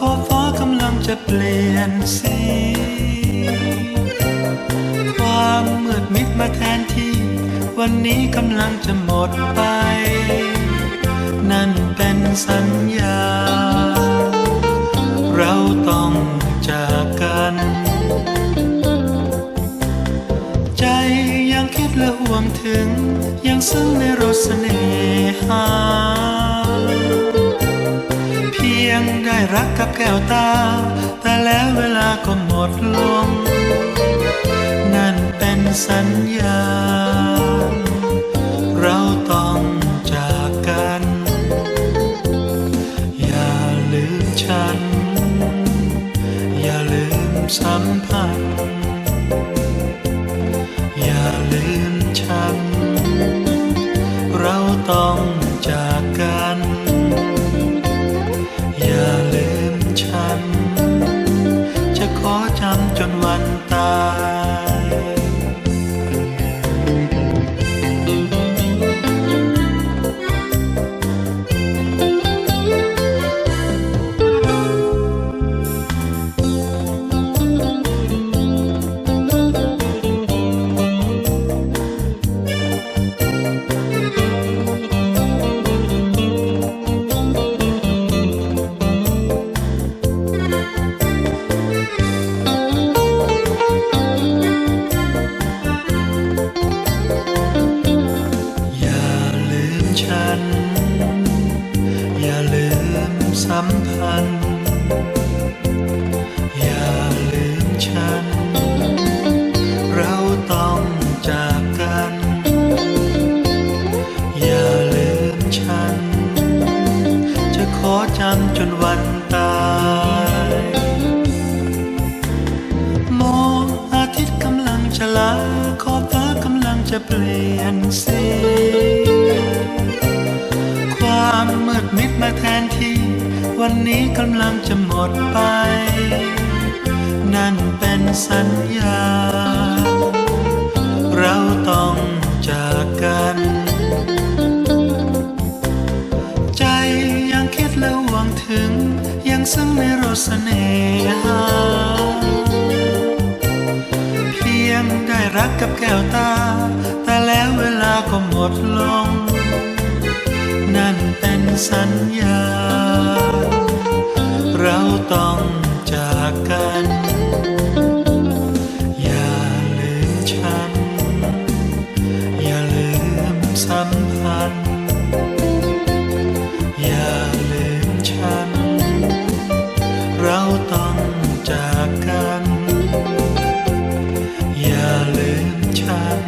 ขอฟ้ากำลังจะเปลี่ยนสี ความมืดมิดมาแทนที่ วันนี้กำลังจะหมดไป นั่นเป็นสัญญา เราต้องจากกัน ใจยังคิดและห่วงถึง ยังซึ้งในรสเสน่หา งได้รักกับแก้วตา แต่แล้วเวลาก็หมดลง นั่นเป็นสัญญา เราต้องจากกัน อย่าลืมฉัน อย่าลืมสัมพันธ์อย่าลืมฉัน เราต้องจาก อจำจนวัน พัน อย่าลืมฉัน เราต้องจากกัน อย่าลืมฉัน จะขอจำจนวันตายมองอาทิตย์กำลังจะลาขอบฟ้ากำลังจะเปลี่ยนสี นี้กำลังจะหมดไป นั่นเป็นสัญญา เราต้องจากกัน ใจยังคิดและหวังถึง ยังซึ้งในรสเสน่หา เพียงได้รักกับแก้วตา แต่แล้วเวลาก็หมดลง นั่นเป็นสัญญา ต้องจากกัน อย่าลืมฉัน อย่าลืมสัมพันธ์ อย่าลืมฉัน เราต้องจากกัน อย่าลืมฉัน